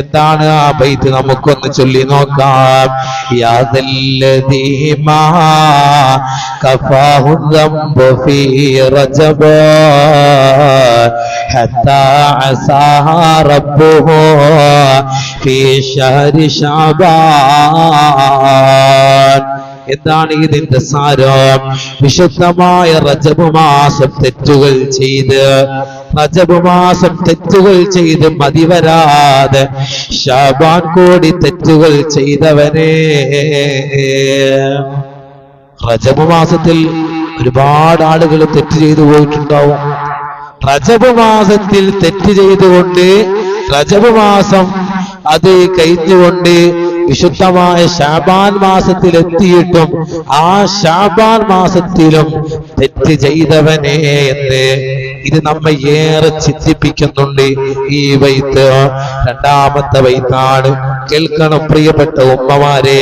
എന്താണ് ആ ബൈത്ത് നമുക്കൊന്ന് ചൊല്ലി നോക്കാം യാദല്ലദീമാ കഫാഹു الذنب في رجب حتى عساها ربه في شهر شعبان എന്താണ് ഇതിന്റെ സാരം? വിശുദ്ധമായ റജബ് മാസം തെറ്റുകൾ ചെയ്ത് റജബ് മാസം തെറ്റുകൾ ചെയ്ത് മതിവരാതെ ഷാബാൻ കോടി തെറ്റുകൾ ചെയ്തവനെ. റജബ് മാസത്തിൽ ഒരുപാട് ആളുകൾ തെറ്റ് ചെയ്തു പോയിട്ടുണ്ടാവും. റജബ് മാസത്തിൽ തെറ്റ് ചെയ്തുകൊണ്ട് റജബ് മാസം അത് കഴിഞ്ഞുകൊണ്ട് വിശുദ്ധമായ ഷാബാൻ മാസത്തിൽ എത്തിയിട്ടും ആ ഷാബാൻ മാസത്തിലും തെറ്റ് ചെയ്തവനെ എന്ന് ഇത് നമ്മെ ഏറെ ചിന്തിപ്പിക്കുന്നുണ്ട് ഈ വൈത്ത്. രണ്ടാമത്തെ വൈത്താണ്. കേൾക്കണം പ്രിയപ്പെട്ട ഉമ്മമാരെ.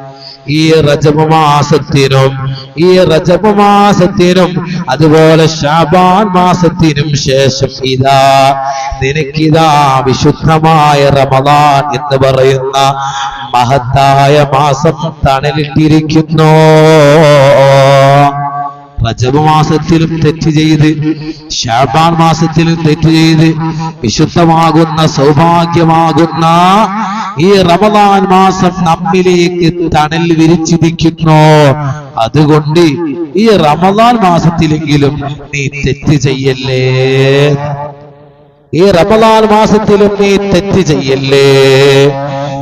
ഈ റജബ് മാസത്തിനും ഈ റജബ് മാസത്തിനും അതുപോലെ ഷാബാൻ മാസത്തിനും ശേഷം ഇതാ നിനക്കിതാ വിശുദ്ധമായ റമദാൻ എന്ന് പറയുന്ന മഹത്തായ മാസം തണലിട്ടിരിക്കുന്നു. റജബ് മാസത്തിലും തെറ്റ് ചെയ്ത് ഷാബാൻ മാസത്തിലും തെറ്റ് ചെയ്ത് വിശുദ്ധമാകുന്ന സൗഭാഗ്യമാകുന്ന ഈ റമദാൻ മാസം നമ്മിലേക്ക് തണൽ വിരിച്ചിരിക്കുന്നു. അതുകൊണ്ട് ഈ റമദാൻ മാസത്തിലെങ്കിലും നീ തെറ്റ് ചെയ്യല്ലേ? ഈ റമദാൻ മാസത്തിലും നീ തെറ്റ് ചെയ്യല്ലേ?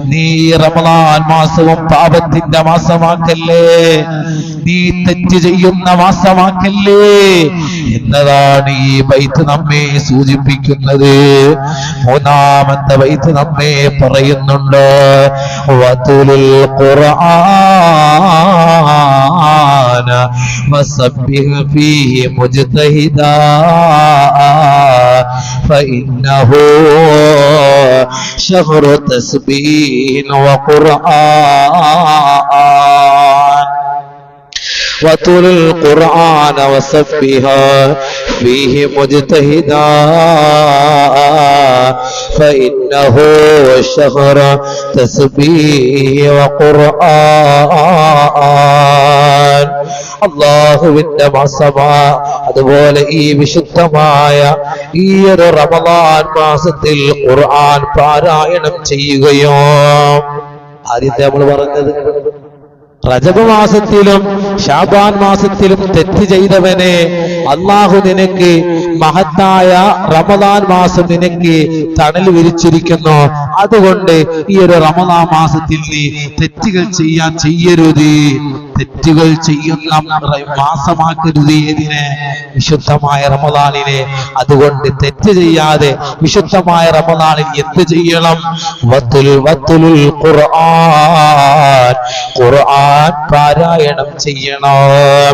നീ റമളാൻ മാസവും പാപത്തിന്റെ മാസമാക്കല്ലേ? നീ തെറ്റ് ചെയ്യുന്ന മാസമാക്കല്ലേ? എന്നതാണ് ഈ ബൈത്ത് നമ്മെ സൂചിപ്പിക്കുന്നത്. മൂന്നാമത്തെ ബൈത്ത് നമ്മെ പറയുന്നുണ്ട് വതുലിൽ ഖുർആന ഫീഹി മുജ്തഹിദാ ഫഇന്നഹു شهر تسبيح وقرآن. وطول القرآن وصفها فيه مجتهدا. فإنه شهر تسبيح وقرآن. അള്ളാഹുവിന്റെ മാസമാ. അതുപോലെ ഈ വിശുദ്ധമായ ഈ ഒരു റമദാൻ മാസത്തിൽ ഖുർആൻ പാരായണം ചെയ്യുകയോ. ആദ്യത്തെ നമ്മൾ പറഞ്ഞത് റജബ് മാസത്തിലും ഷാബാൻ മാസത്തിലും തെറ്റ് ചെയ്തവനെ അള്ളാഹു നിനക്ക് മഹത്തായ റമദാൻ മാസം നിനക്ക് തണൽ വിരിച്ചിരിക്കുന്നു. അതുകൊണ്ട് ഈ ഒരു റമദാൻ മാസത്തിൽ നീ തെറ്റുകൾ ചെയ്യാൻ ചെയ്യരുത്. തെറ്റുകൾ ചെയ്യുന്ന മാസമാക്കരുത് ഏതിനെ വിശുദ്ധമായ റമദാനിനെ. അതുകൊണ്ട് തെറ്റ് ചെയ്യാതെ വിശുദ്ധമായ റമദാനിൽ എന്ത് ചെയ്യണം? വത്തുൽ വത്തുൽ ഖുർആൻ. ഖുർആൻ പാരായണം ചെയ്യണം.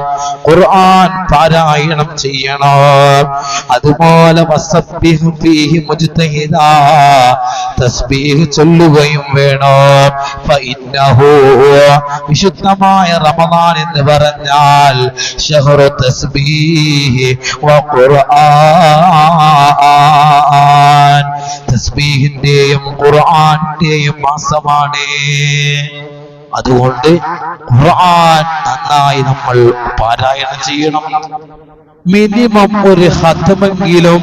ഖുർആൻ പാരായണം ചെയ്യണം. അതുപോലെ തസ്ബീഹ് ചൊല്ലുകയും വേണം. വിശുദ്ധമായ റമദാൻ എന്ന് പറഞ്ഞാൽ ഷഹറു തസ്ബീഹ് ഖുർആൻ. തസ്ബീഹിന്റെയും ഖുർആന്റെയും മാസമാണ്. അതുകൊണ്ട് ഖുർആൻ നന്നായി നമ്മൾ പാരായണം ചെയ്യണം. മിനിമം ഒരു ഹതമെങ്കിലും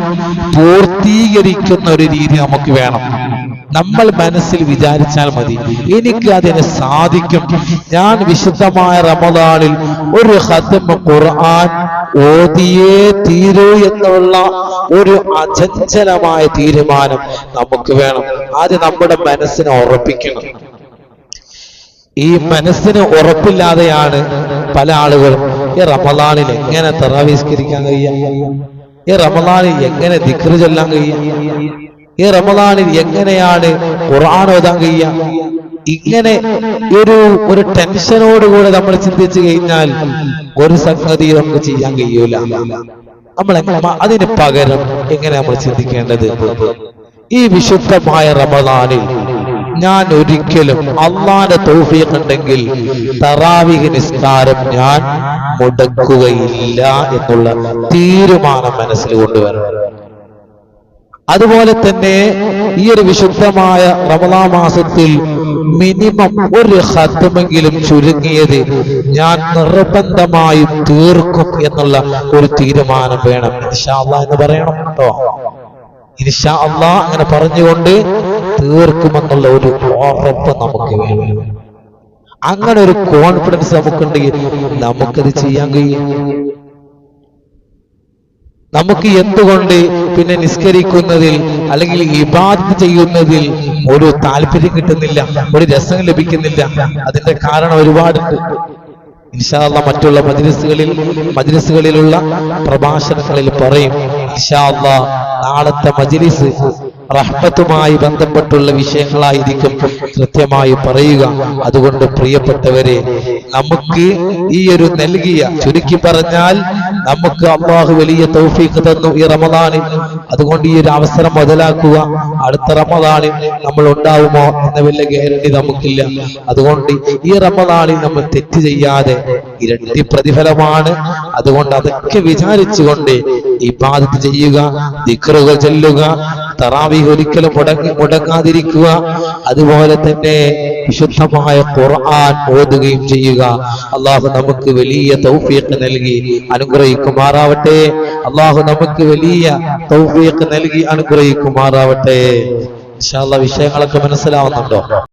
പൂർത്തീകരിക്കുന്ന ഒരു രീതി നമുക്ക് വേണം. നമ്മൾ മനസ്സിൽ വിചാരിച്ചാൽ മതി എനിക്ക് അതിന് സാധിക്കും. ഞാൻ വിശുദ്ധമായ റമദാനിൽ ഒരു ഹതം ഖുർആൻ ഓതിയേ തീരൂ എന്നുള്ള ഒരു അചഞ്ചലമായ തീരുമാനം നമുക്ക് വേണം. ആദ്യം നമ്മുടെ മനസ്സിനെ ഉറപ്പിക്കണം. ഈ മനസ്സിന് ഉറപ്പില്ലാതെയാണ് പല ആളുകളും ഈ റമദാനിൽ എങ്ങനെ തെറാവിസ്കരിക്കാൻ കഴിയാം ഈ റമദാനിൽ എങ്ങനെ ദിക്റ് ചൊല്ലാൻ കഴിയാം ഈ റമദാനിൽ എങ്ങനെയാണ് ഖുർആൻ ഓതാൻ കഴിയാം ഇങ്ങനെ ഒരു ഒരു ടെൻഷനോടുകൂടെ നമ്മൾ ചിന്തിച്ചു കഴിഞ്ഞാൽ ഒരു സംഗതി നമുക്ക് ചെയ്യാൻ കഴിയൂല. നമ്മൾ അതിന് പകരം എങ്ങനെ നമ്മൾ ചിന്തിക്കേണ്ടത് ഈ വിശുദ്ധമായ റമദാനിൽ ഞാൻ ഒരിക്കലും അള്ളാന്റെ തൗഫീഖ് ഉണ്ടെങ്കിൽ നിസ്കാരം ഞാൻ മുടക്കുകയില്ല എന്നുള്ള തീരുമാനം മനസ്സിൽ കൊണ്ടുവരണം. അതുപോലെ തന്നെ ഈ ഒരു വിശുദ്ധമായ റമദാ മാസത്തിൽ മിനിമം ഒരു ഹത്തമെങ്കിലും ചുരുങ്ങിയത് ഞാൻ നിർബന്ധമായും തീർക്കും എന്നുള്ള ഒരു തീരുമാനം വേണം. ഇൻഷാ അല്ലാഹ് എന്ന് പറയണം കേട്ടോ. ഇൻഷാ അള്ളാഹ് അങ്ങനെ പറഞ്ഞുകൊണ്ട് തീർക്കുമെന്നുള്ള ഒരു ഉറപ്പ് നമുക്ക് വേണം. അങ്ങനെ ഒരു കോൺഫിഡൻസ് നമുക്കുണ്ടെങ്കിൽ നമുക്കത് ചെയ്യാൻ കഴിയും. നമുക്ക് എന്തുകൊണ്ട് പിന്നെ നിസ്കരിക്കുന്നതിൽ അല്ലെങ്കിൽ ഇബാദത്ത് ചെയ്യുന്നതിൽ ഒരു താല്പര്യം കിട്ടുന്നില്ല ഒരു രസം ലഭിക്കുന്നില്ല. അതിന്റെ കാരണം ഒരുപാടുണ്ട്. ഇൻഷാല്ല മറ്റുള്ള മജ്ലിസുകളിൽ മജ്ലിസുകളിലുള്ള പ്രഭാഷണങ്ങളിൽ പറയും ഇൻഷാല്ല നാളത്തെ മജ്ലിസ് റഹ്മത്തുമായി ബന്ധപ്പെട്ടുള്ള വിഷയങ്ങളായിരിക്കും കൃത്യമായി പറയുക. അതുകൊണ്ട് പ്രിയപ്പെട്ടവരെ നമുക്ക് ഈ ഒരു നൽകിയ ചുരുക്കി പറഞ്ഞാൽ നമുക്ക് അള്ളാഹു വലിയ തൗഫീഖ് തന്നു ഈ റമദാനിൽ. അതുകൊണ്ട് ഈ ഒരു അവസരം മുതലാക്കുക. അടുത്ത റമദാനിൽ നമ്മൾ ഉണ്ടാവുമോ എന്ന വലിയ ഗ്യാരണ്ടി നമുക്കില്ല. അതുകൊണ്ട് ഈ റമദാനിൽ നമ്മൾ തെറ്റ് ചെയ്യാതെ ഇരട്ടി പ്രതിഫലമാണ്. അതുകൊണ്ട് അതൊക്കെ വിചാരിച്ചുകൊണ്ട് ഇബാദത്ത് ചെയ്യുക ദിക്റുകൾ ചെല്ലുക തറാവീഹ് ഒരിക്കലും മുടങ്ങി മുടങ്ങാതിരിക്കുക. അതുപോലെ തന്നെ വിശുദ്ധമായ ഖുർആൻ ഓതുകയും ചെയ്യുക. അള്ളാഹു നമുക്ക് വലിയ തൗഫീഖ് നൽകി അനുഗ്രഹിക്കുമാറാവട്ടെ. അള്ളാഹു നമുക്ക് വലിയ തൗഫീഖ് നൽകി അനുഗ്രഹിക്കുമാറാവട്ടെ. വിഷയങ്ങളൊക്കെ മനസ്സിലാവുന്നുണ്ടോ?